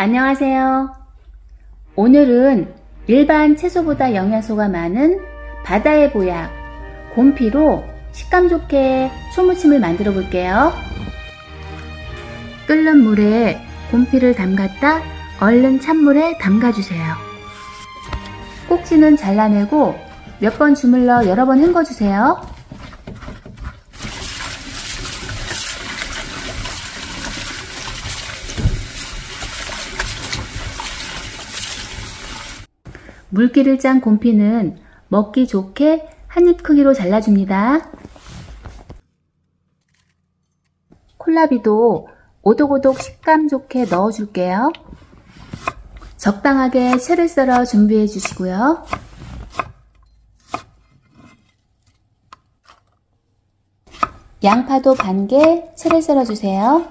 안녕하세요. 오늘은 일반 채소보다 영양소가 많은 바다의 보약, 곰피로 식감 좋게 초무침을 만들어 볼게요. 끓는 물에 곰피를 담갔다 얼른 찬물에 담가주세요. 꼭지는 잘라내고 몇 번 주물러 여러 번 헹궈주세요. 물기를 짠 곰피는 먹기 좋게 한입 크기로 잘라줍니다. 콜라비도 오독오독 식감 좋게 넣어줄게요. 적당하게 채를 썰어 준비해 주시고요. 양파도 반개 채를 썰어 주세요.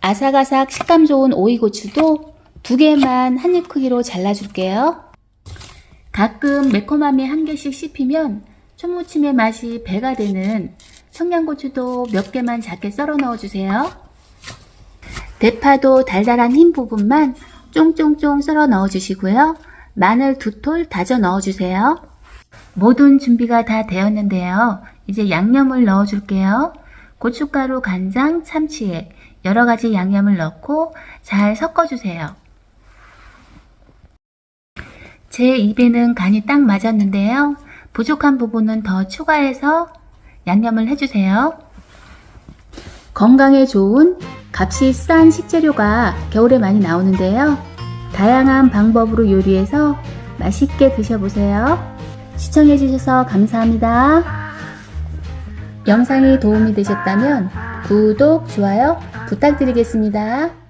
아삭아삭 식감 좋은 오이고추도 두 개만 한 입 크기로 잘라줄게요. 가끔 매콤함이 한 개씩 씹히면 초무침의 맛이 배가 되는 청양고추도 몇 개만 작게 썰어 넣어주세요. 대파도 달달한 흰 부분만 쫑쫑쫑 썰어 넣어주시고요. 마늘 두 톨 다져 넣어주세요. 모든 준비가 다 되었는데요. 이제 양념을 넣어줄게요. 고춧가루, 간장, 참치액 여러 가지 양념을 넣고 잘 섞어주세요. 제 입에는 간이 딱 맞았는데요. 부족한 부분은 더 추가해서 양념을 해주세요. 건강에 좋은 값이 싼 식재료가 겨울에 많이 나오는데요. 다양한 방법으로 요리해서 맛있게 드셔보세요. 시청해주셔서 감사합니다. 영상이 도움이 되셨다면 구독, 좋아요 부탁드리겠습니다.